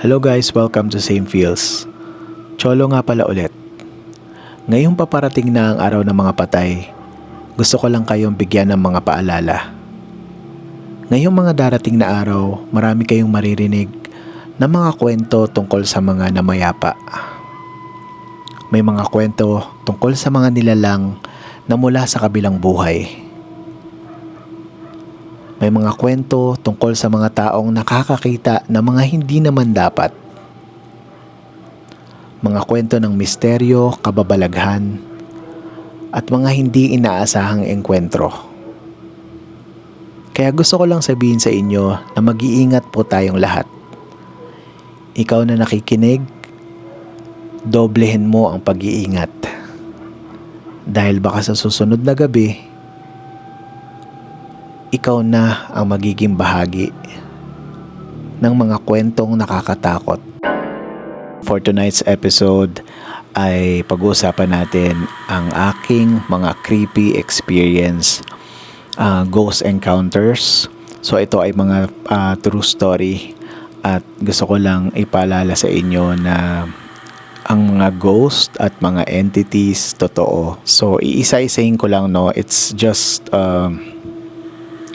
Hello guys, welcome to Same Feels. Cholo nga pala ulit. Ngayong paparating na ang araw ng mga patay, gusto ko lang kayong bigyan ng mga paalala. Ngayong mga darating na araw, marami kayong maririnig na mga kwento tungkol sa mga namayapa. May mga kwento tungkol sa mga nilalang na mula sa kabilang buhay. May mga kwento tungkol sa mga taong nakakakita ng mga hindi naman dapat. Mga kwento ng misteryo, kababalaghan, at mga hindi inaasahang engkwentro. Kaya gusto ko lang sabihin sa inyo na mag-iingat po tayong lahat. Ikaw na nakikinig, doblehin mo ang pag-iingat. Dahil baka sa susunod na gabi, ikaw na ang magiging bahagi ng mga kwentong nakakatakot. For tonight's episode ay pag-uusapan natin ang aking mga creepy experience, uh, ghost encounters. So ito ay mga uh, true story at gusto ko lang ipaalala sa inyo na ang mga ghost at mga entities totoo. So iisa-isahin ko lang no, it's just um,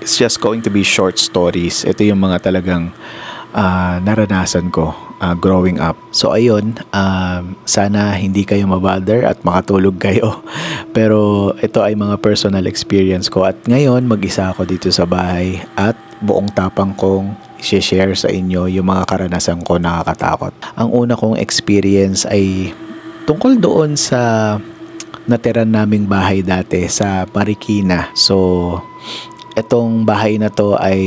it's just going to be short stories. Ito yung mga talagang uh, naranasan ko uh, growing up. So ayun, um, sana hindi kayo mabother at makatulog kayo. Pero ito ay mga personal experience ko at ngayon mag-isa ako dito sa bahay at buong tapang kong i-share sa inyo yung mga karanasan ko nakakatakot. Ang una kong experience ay tungkol doon sa natiran naming bahay dati sa Marikina. So, itong bahay na to ay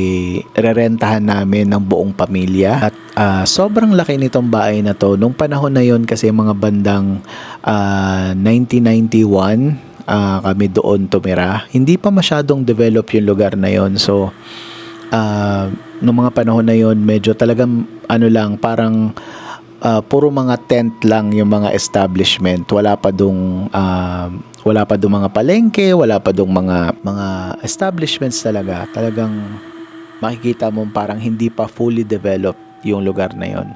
rerentahan namin ng buong pamilya. At uh, sobrang laki nitong bahay na to. Nung panahon na yon kasi mga bandang uh, 1991 uh, kami doon tumira. Hindi pa masyadong develop yung lugar na yon so uh, nung mga panahon na yon medyo talagang ano lang parang uh, puro mga tent lang yung mga establishment. Wala pa dong uh, wala pa dong mga palengke, wala pa dong mga mga establishments talaga. Talagang makikita mo parang hindi pa fully developed yung lugar na yon.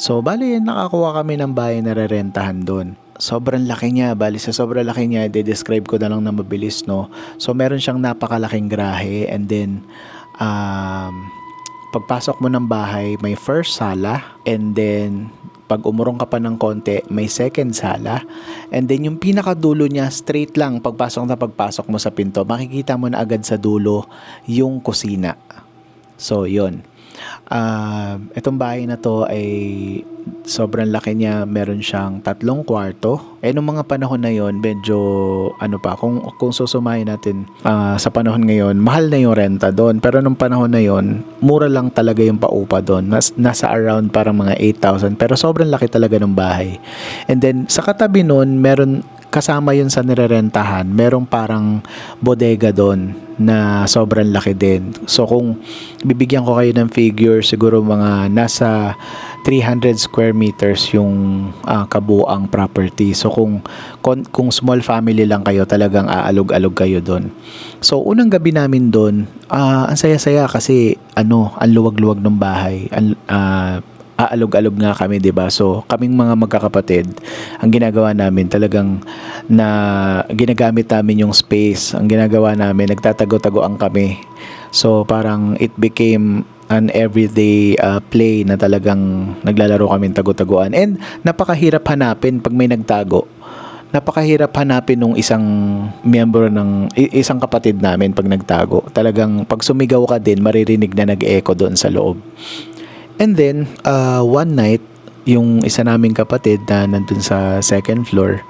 So, bali, nakakuha kami ng bahay na rerentahan doon. Sobrang laki niya. Bali, sa sobrang laki niya, de-describe ko na lang na mabilis, no? So, meron siyang napakalaking grahe and then, um, pagpasok mo ng bahay, may first sala and then pag umurong ka pa ng konti, may second sala. And then yung pinakadulo niya, straight lang, pagpasok na pagpasok mo sa pinto, makikita mo na agad sa dulo yung kusina. So, yun. Uh, itong bahay na to ay sobrang laki niya. Meron siyang tatlong kwarto. Eh, nung mga panahon na yon medyo, ano pa, kung, kung susumahin natin uh, sa panahon ngayon, mahal na yung renta doon. Pero nung panahon na yon mura lang talaga yung paupa doon. Nas, nasa around parang mga 8,000. Pero sobrang laki talaga ng bahay. And then, sa katabi noon, meron, kasama yun sa nirerentahan, merong parang bodega doon na sobrang laki din. So kung bibigyan ko kayo ng figure, siguro mga nasa 300 square meters yung uh, kabuang property. So kung, kung kung small family lang kayo, talagang aalog-alog kayo doon. So unang gabi namin doon, uh, ang saya-saya kasi ano, ang luwag-luwag ng bahay. Ang, uh, aalog-alog nga kami, 'di ba? So, kaming mga magkakapatid, ang ginagawa namin talagang na ginagamit namin yung space. Ang ginagawa namin, nagtatago-tagoan kami. So, parang it became an everyday uh, play na talagang naglalaro kami tago-taguan. And napakahirap hanapin pag may nagtago napakahirap hanapin nung isang miyembro ng isang kapatid namin pag nagtago. Talagang pag sumigaw ka din, maririnig na nag-echo doon sa loob. And then, uh, one night, yung isa naming kapatid na nandun sa second floor,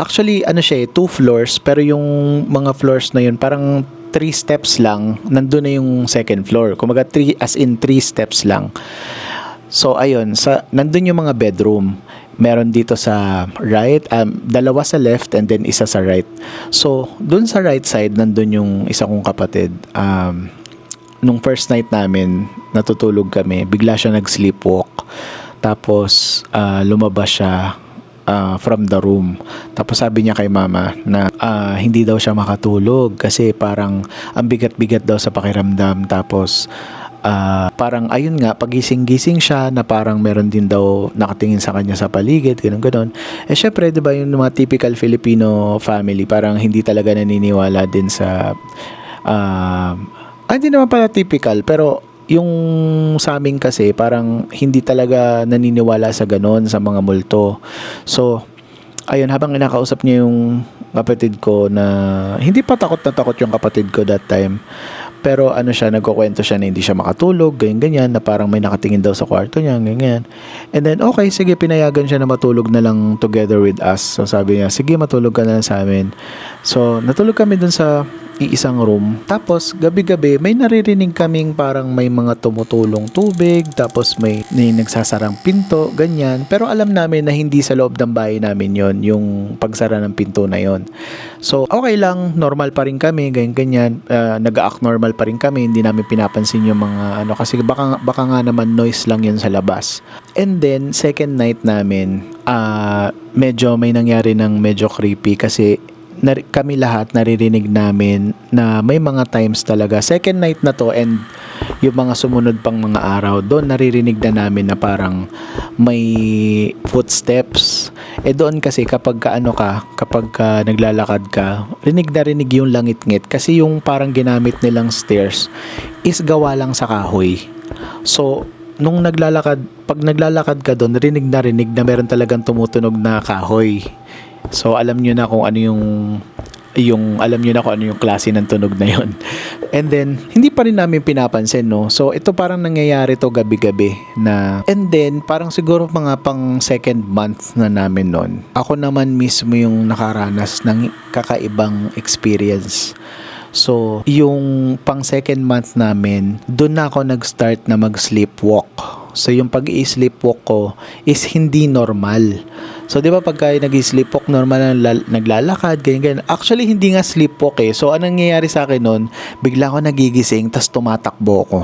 actually, ano siya eh, two floors, pero yung mga floors na yun, parang three steps lang, nandun na yung second floor. Kumaga, three, as in three steps lang. So, ayun, sa, nandun yung mga bedroom. Meron dito sa right, um, dalawa sa left and then isa sa right. So, dun sa right side, nandun yung isa kong kapatid. Um, nung first night namin, natutulog kami, bigla siya nag-sleepwalk. Tapos, uh, lumabas siya uh, from the room. Tapos sabi niya kay mama na uh, hindi daw siya makatulog kasi parang ang bigat-bigat daw sa pakiramdam. Tapos, ah, parang ayun nga, pagising-gising siya na parang meron din daw nakatingin sa kanya sa paligid, ganun ganon. Eh syempre, 'di ba, yung mga typical Filipino family, parang hindi talaga naniniwala din sa ah, hindi naman pala typical, pero yung sa amin kasi parang hindi talaga naniniwala sa ganon sa mga multo. So, ayun habang kinakausap niya yung kapatid ko na hindi pa takot na takot yung kapatid ko that time. Pero ano siya, nagkukwento siya na hindi siya makatulog, ganyan ganyan, na parang may nakatingin daw sa kwarto niya, ganyan. And then, okay, sige, pinayagan siya na matulog na lang together with us. So sabi niya, sige, matulog ka na lang sa amin. So, natulog kami dun sa iisang room. Tapos, gabi-gabi, may naririnig kaming parang may mga tumutulong tubig, tapos may, may nagsasarang pinto, ganyan. Pero alam namin na hindi sa loob ng bahay namin yon yung pagsara ng pinto na yon So, okay lang, normal pa rin kami, ganyan-ganyan. Uh, nag-act normal pa rin kami, hindi namin pinapansin yung mga ano, kasi baka, baka nga naman noise lang yun sa labas. And then, second night namin, uh, medyo may nangyari ng medyo creepy kasi nar- kami lahat naririnig namin na may mga times talaga. Second night na to and yung mga sumunod pang mga araw doon naririnig na namin na parang may footsteps. Eh doon kasi kapag ka, ano ka kapag ka naglalakad ka rinig na rinig yung langit-ngit kasi yung parang ginamit nilang stairs is gawa lang sa kahoy. So nung naglalakad pag naglalakad ka doon rinig na rinig na meron talagang tumutunog na kahoy So alam niyo na kung ano yung yung alam niyo na kung ano yung klase ng tunog na yon. And then hindi pa rin namin pinapansin no. So ito parang nangyayari to gabi-gabi na and then parang siguro mga pang second month na namin noon. Ako naman mismo yung nakaranas ng kakaibang experience. So, yung pang second month namin, doon na ako nag-start na mag-sleepwalk. So, yung pag i-sleepwalk ko is hindi normal. So, di ba pagka nag-sleepwalk, normal na naglalakad, ganyan, ganyan. Actually, hindi nga sleepwalk eh. So, anong nangyayari sa akin noon, bigla ako nagigising, tas tumatakbo ako.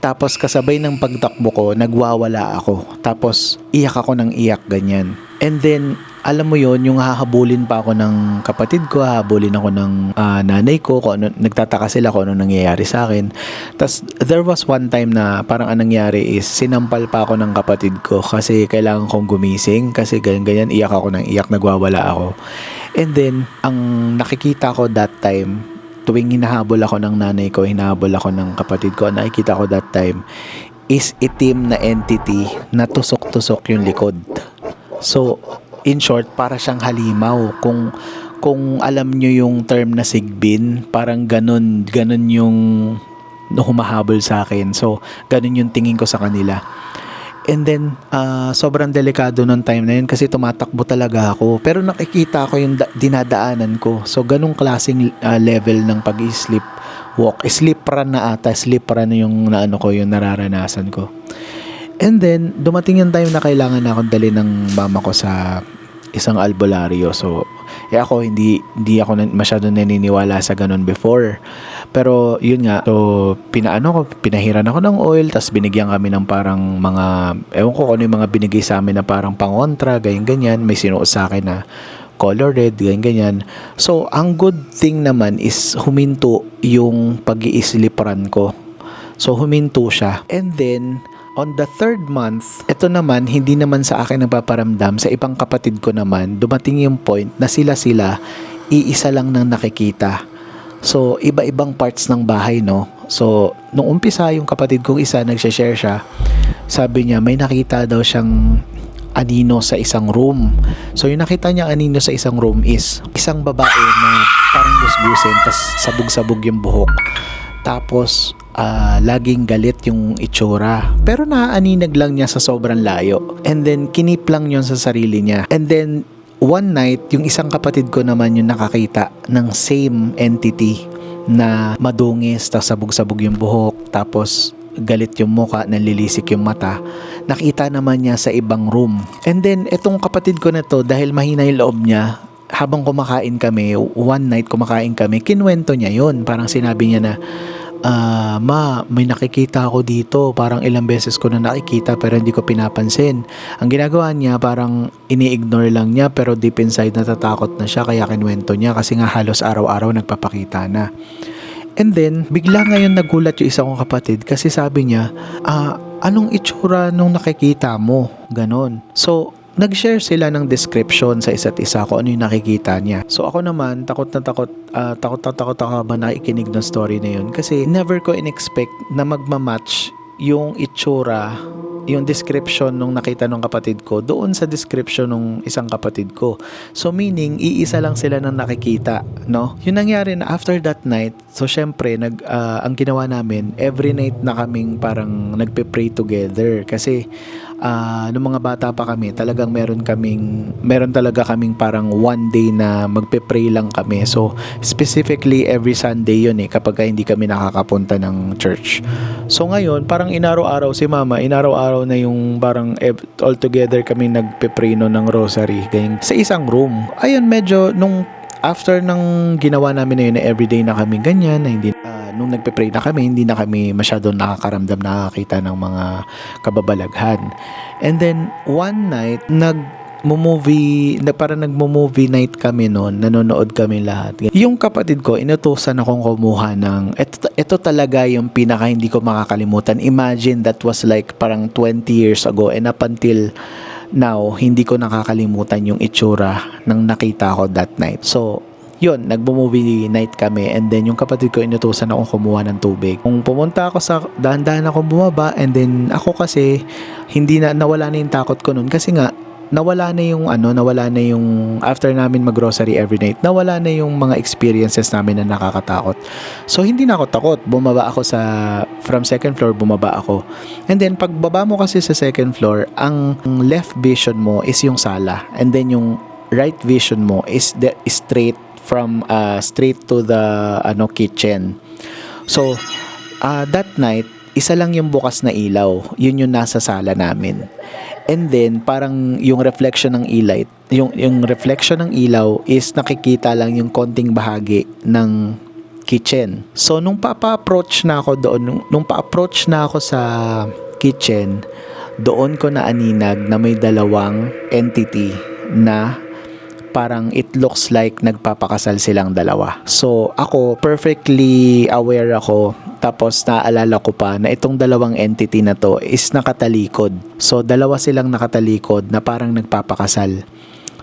Tapos kasabay ng pagtakbo ko, nagwawala ako. Tapos iyak ako ng iyak ganyan. And then alam mo yon yung hahabulin pa ako ng kapatid ko, hahabulin ako ng uh, nanay ko, kung ano, nagtataka sila kung ano nangyayari sa akin. Tapos, there was one time na parang anong nangyari is, sinampal pa ako ng kapatid ko kasi kailangan kong gumising kasi ganyan-ganyan, iyak ako ng iyak, nagwawala ako. And then, ang nakikita ko that time, tuwing hinahabol ako ng nanay ko, hinahabol ako ng kapatid ko, nakikita ko that time, is itim na entity na tusok-tusok yung likod. So, in short, para siyang halimaw. Kung kung alam nyo yung term na sigbin, parang ganun, ganun yung humahabol sa akin. So, ganun yung tingin ko sa kanila. And then, uh, sobrang delikado nung time na yun kasi tumatakbo talaga ako. Pero nakikita ko yung da- dinadaanan ko. So, ganung klaseng uh, level ng pag-sleep walk. Sleep run na ata. Sleep run yung naano ko, yung nararanasan ko. And then, dumating yung time na kailangan na akong dali ng mama ko sa isang albularyo. So, eh ako, hindi, hindi ako masyado naniniwala sa ganun before. Pero, yun nga, so, pinaano ko, pinahiran ako ng oil, tapos binigyan kami ng parang mga, ewan ko kung ano yung mga binigay sa amin na parang pangontra, ganyan-ganyan. May sinuot sa akin na color red, ganyan-ganyan. So, ang good thing naman is huminto yung pag iisliparan ko. So, huminto siya. And then, On the third month, ito naman, hindi naman sa akin nagpaparamdam. Sa ibang kapatid ko naman, dumating yung point na sila-sila, iisa lang nang nakikita. So, iba-ibang parts ng bahay, no? So, nung umpisa, yung kapatid kong isa, nagsha-share siya. Sabi niya, may nakita daw siyang anino sa isang room. So, yung nakita niya anino sa isang room is isang babae na parang gusgusin, tas sabog-sabog yung buhok. Tapos, uh, laging galit yung itsura. Pero naaaninag lang niya sa sobrang layo. And then, kinip lang yun sa sarili niya. And then, one night, yung isang kapatid ko naman yung nakakita ng same entity na madungis, tapos sabog-sabog yung buhok, tapos galit yung muka, nalilisik yung mata. Nakita naman niya sa ibang room. And then, itong kapatid ko na to, dahil mahina yung loob niya, habang kumakain kami, one night kumakain kami, kinwento niya yon Parang sinabi niya na, uh, ma, may nakikita ako dito. Parang ilang beses ko na nakikita pero hindi ko pinapansin. Ang ginagawa niya parang ini-ignore lang niya pero deep inside natatakot na siya kaya kinwento niya kasi nga halos araw-araw nagpapakita na. And then, bigla ngayon nagulat yung isa kong kapatid kasi sabi niya, ah, anong itsura nung nakikita mo? Ganon. So, nag-share sila ng description sa isa't isa kung ano yung nakikita niya. So ako naman, takot na takot, ah, takot na takot ako ba nakikinig ng story na yun kasi never ko in-expect na magmamatch yung itsura yung description nung nakita ng kapatid ko doon sa description nung isang kapatid ko. So meaning, iisa lang sila nang nakikita, no? Yung nangyari na after that night, so syempre, nag, ah, ang ginawa namin, every night na kaming parang nagpe-pray together. Kasi, ah, nung mga bata pa kami, talagang meron kaming, meron talaga kaming parang one day na magpe-pray lang kami. So, specifically every Sunday yun eh, kapag ka hindi kami nakakapunta ng church. So ngayon, parang inaraw-araw si mama, inaraw-araw na yung parang all together kami nagpe-pray no ng rosary ganyan, sa isang room. Ayun, medyo nung after ng ginawa namin na yun na everyday na kami ganyan, na hindi ah, nung nagpe-pray na kami, hindi na kami masyadong nakakaramdam nakakita ng mga kababalaghan. And then one night, nag movie na parang nagmo-movie night kami noon, nanonood kami lahat. Yung kapatid ko, inutusan akong kumuha ng, ito, ito talaga yung pinaka hindi ko makakalimutan. Imagine that was like parang 20 years ago and up until now, hindi ko nakakalimutan yung itsura ng nakita ko that night. So, yun, nagbo-movie night kami and then yung kapatid ko inutusan akong kumuha ng tubig. Kung pumunta ako sa dahan-dahan akong bumaba and then ako kasi hindi na nawala na yung takot ko noon kasi nga nawala na yung ano, nawala na yung after namin mag-grocery every night, nawala na yung mga experiences namin na nakakatakot. So hindi na ako takot. Bumaba ako sa from second floor, bumaba ako. And then pagbaba mo kasi sa second floor, ang left vision mo is yung sala. And then yung right vision mo is the straight from uh, straight to the ano kitchen. So uh, that night, isa lang yung bukas na ilaw. Yun yung nasa sala namin. And then parang yung reflection ng ilay, yung yung reflection ng ilaw is nakikita lang yung konting bahagi ng kitchen. So nung papa-approach na ako doon, nung, nung pa-approach na ako sa kitchen, doon ko na aninag na may dalawang entity na parang it looks like nagpapakasal silang dalawa. So ako perfectly aware ako tapos naaalala ko pa na itong dalawang entity na to is nakatalikod. So dalawa silang nakatalikod na parang nagpapakasal.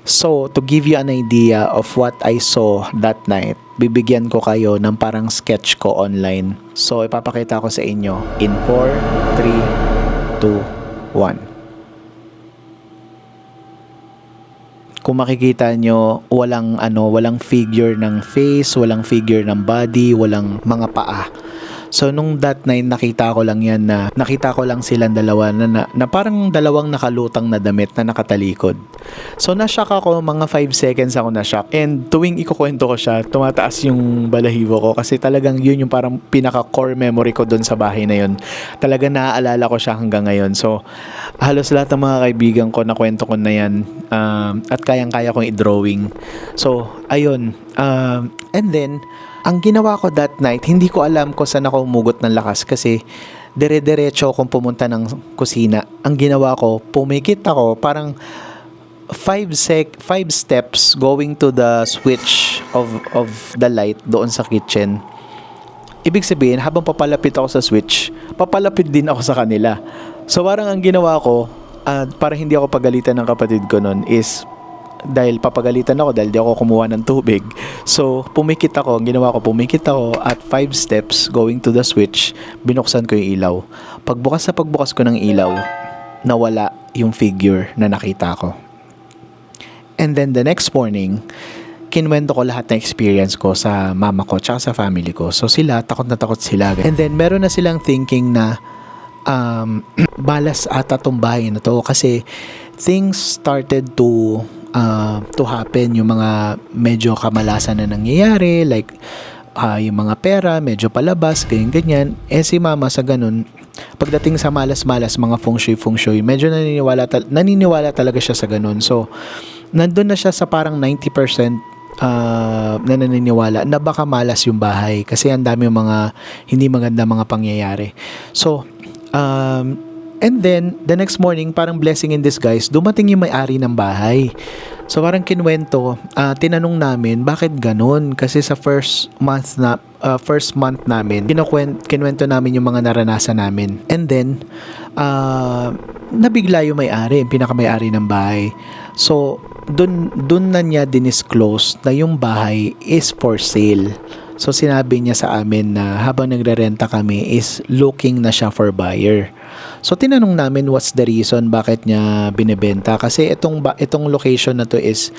So, to give you an idea of what I saw that night, bibigyan ko kayo ng parang sketch ko online. So, ipapakita ko sa inyo in 4, 3, 2, 1. Kung makikita nyo, walang ano, walang figure ng face, walang figure ng body, walang mga paa. So nung that night nakita ko lang yan na nakita ko lang silang dalawa na, na, na parang dalawang nakalutang na damit na nakatalikod. So na-shock ako, mga 5 seconds ako na-shock. And tuwing ikukwento ko siya, tumataas yung balahibo ko kasi talagang yun yung parang pinaka core memory ko doon sa bahay na yun. Talaga naaalala ko siya hanggang ngayon. So halos lahat ng mga kaibigan ko na kwento ko na yan um, at kayang-kaya kong i-drawing. So ayun. Um, and then ang ginawa ko that night, hindi ko alam kung saan ako umugot ng lakas kasi dire-diretso akong pumunta ng kusina. Ang ginawa ko, pumikit ako, parang five sec five steps going to the switch of of the light doon sa kitchen. Ibig sabihin, habang papalapit ako sa switch, papalapit din ako sa kanila. So parang ang ginawa ko, uh, para hindi ako pagalitan ng kapatid ko noon is dahil papagalitan ako dahil di ako kumuha ng tubig. So, pumikit ako. Ang ginawa ko, pumikit ako at 5 steps going to the switch. Binuksan ko yung ilaw. Pagbukas sa pagbukas ko ng ilaw, nawala yung figure na nakita ko. And then the next morning, kinwento ko lahat ng experience ko sa mama ko tsaka sa family ko. So sila, takot na takot sila. And then meron na silang thinking na um, balas ata tong bahay na to kasi things started to uh, to happen yung mga medyo kamalasan na nangyayari like uh, yung mga pera medyo palabas ganyan ganyan. Eh si mama sa ganun pagdating sa malas-malas mga feng shui feng shui medyo naniniwala tal- naniniwala talaga siya sa ganun. So nandun na siya sa parang 90% uh, na naniniwala na baka malas yung bahay kasi ang dami yung mga hindi maganda mga pangyayari. So um, And then, the next morning, parang blessing in disguise, dumating yung may-ari ng bahay. So parang kinwento, ah, tinanong namin bakit ganun kasi sa first month na ah, first month namin, kinwento namin yung mga naranasan namin. And then ah, nabigla yung may-ari, yung pinaka-may-ari ng bahay. So dun dun na niya dinisclose na yung bahay is for sale. So sinabi niya sa amin na habang nagre-renta kami is looking na siya for buyer. So tinanong namin what's the reason bakit niya binebenta kasi itong itong location na to is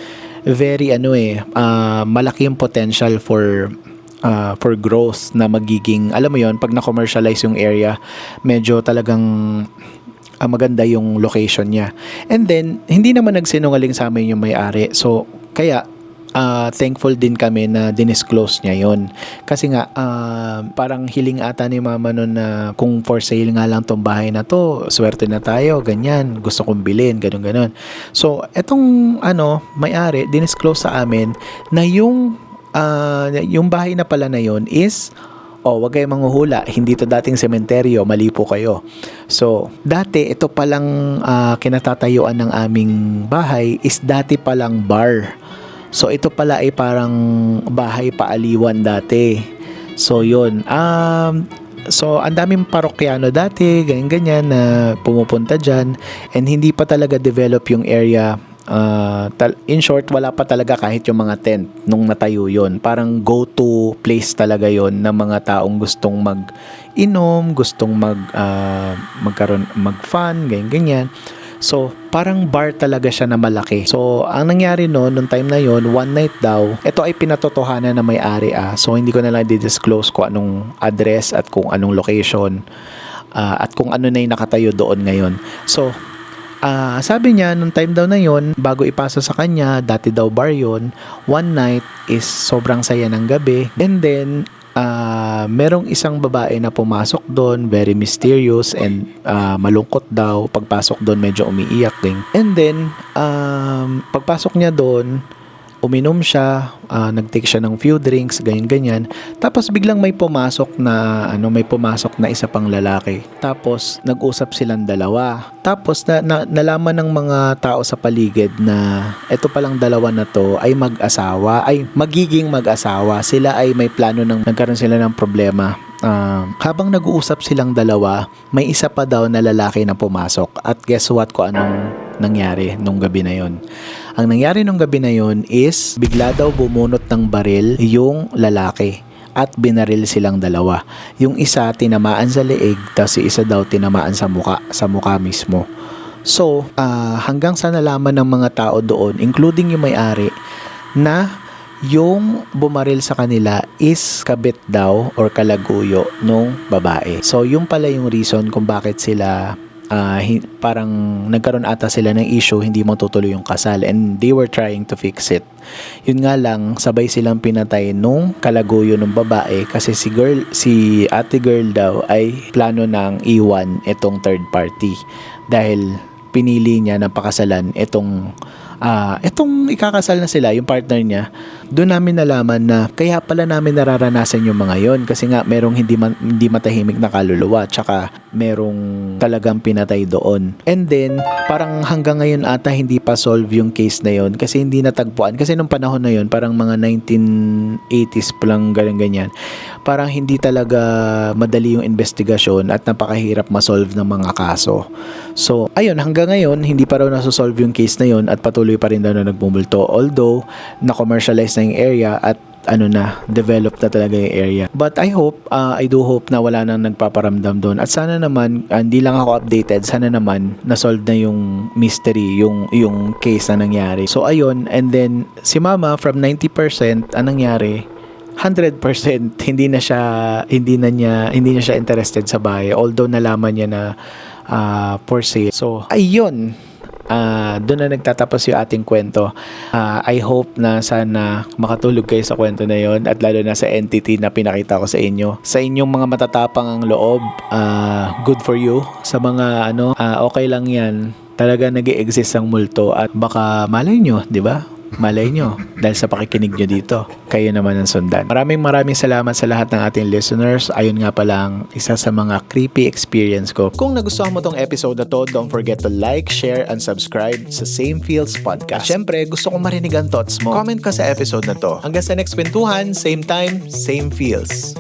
very ano eh ah, malaki yung potential for ah, for growth na magiging alam mo yon pag na-commercialize yung area medyo talagang ah, maganda yung location niya. And then hindi naman nagsinungaling sa amin yung may-ari. So kaya ah, thankful din kami na dinisclose niya yon kasi nga ah, parang hiling ata ni mama nun na kung for sale nga lang tong bahay na to swerte na tayo ganyan gusto kong bilhin ganun ganun so etong ano may-ari dinisclose sa amin na yung ah, yung bahay na pala na yon is Oh, wag kayong manghuhula. Hindi to dating sementeryo, mali po kayo. So, dati ito palang ah, kinatatayuan ng aming bahay is dati palang bar. So ito pala ay parang bahay paaliwan dati. So yun. Um, so ang daming parokyano dati, ganyan-ganyan na pumupunta dyan. And hindi pa talaga develop yung area. Uh, in short, wala pa talaga kahit yung mga tent nung natayo yon Parang go-to place talaga yon ng mga taong gustong mag-inom, gustong mag, ah, magkaroon, mag-fun, ganyan-ganyan. So, parang bar talaga siya na malaki. So, ang nangyari no, nung time na yon one night daw, ito ay pinatotohanan na may-ari ah. So, hindi ko na lang di-disclose kung anong address at kung anong location ah, at kung ano na yung nakatayo doon ngayon. So, ah, sabi niya, nung time daw na yon bago ipasa sa kanya, dati daw bar yon one night is sobrang saya ng gabi. And then, ah, merong isang babae na pumasok doon, very mysterious and ah, malungkot daw. Pagpasok doon, medyo umiiyak din. And then, um, pagpasok niya doon, uminom siya, ah, nag-take siya ng few drinks, ganyan-ganyan. Tapos biglang may pumasok na, ano, may pumasok na isa pang lalaki. Tapos, nag-usap silang dalawa. Tapos, na, na- nalaman ng mga tao sa paligid na eto palang dalawa na to ay mag-asawa, ay magiging mag-asawa. Sila ay may plano ng, nagkaroon sila ng problema. Ah, habang nag-uusap silang dalawa, may isa pa daw na lalaki na pumasok. At guess what ko anong nangyari nung gabi na yon? Ang nangyari nung gabi na yon is bigla daw bumunot ng baril yung lalaki at binaril silang dalawa. Yung isa tinamaan sa leeg, tapos yung isa daw tinamaan sa muka, sa muka mismo. So, ah, hanggang sa nalaman ng mga tao doon, including yung may-ari, na yung bumaril sa kanila is kabit daw or kalaguyo nung babae. So, yung pala yung reason kung bakit sila hi- parang nagkaroon ata sila ng issue, hindi matutuloy yung kasal and they were trying to fix it. Yun nga lang, sabay silang pinatay nung kalaguyo ng babae kasi si girl, si ate girl daw ay plano ng iwan itong third party dahil pinili niya na pakasalan itong ah itong ikakasal na sila, yung partner niya, doon namin nalaman na kaya pala namin nararanasan yung mga yon kasi nga merong hindi man, hindi matahimik na kaluluwa tsaka merong talagang pinatay doon. And then parang hanggang ngayon ata hindi pa solve yung case na yon kasi hindi natagpuan kasi nung panahon na yon parang mga 1980s pa lang ganyan ganyan. Parang hindi talaga madali yung investigasyon at napakahirap ma-solve ng mga kaso. So, ayun, hanggang ngayon, hindi pa raw nasosolve yung case na yon at patuloy pa rin daw na nagbumulto. Although, na-commercialize na yung area at ano na, develop na talaga yung area. But I hope, uh, I do hope na wala nang nagpaparamdam doon. At sana naman, uh, hindi lang ako updated, sana naman na-solve na yung mystery, yung, yung case na nangyari. So ayun, and then si mama from 90%, anong nangyari, 100% hindi na siya hindi na niya hindi na siya interested sa bahay although nalaman niya na ah, for sale. So ayun Ah, doon na nagtatapos yung ating kwento. Ah, I hope na sana makatulog kayo sa kwento na yon at lalo na sa entity na pinakita ko sa inyo. Sa inyong mga matatapang ang loob, ah, good for you. Sa mga ano, ah, okay lang yan. Talaga nag exist ang multo at baka malay nyo, di ba? Malay nyo, dahil sa pakikinig nyo dito, kayo naman ang sundan. Maraming maraming salamat sa lahat ng ating listeners. Ayun nga palang isa sa mga creepy experience ko. Kung nagustuhan mo tong episode na to, don't forget to like, share, and subscribe sa Same Feels Podcast. Siyempre, gusto kong marinig ang thoughts mo. Comment ka sa episode na to. Hanggang sa next kwentuhan, same time, same feels.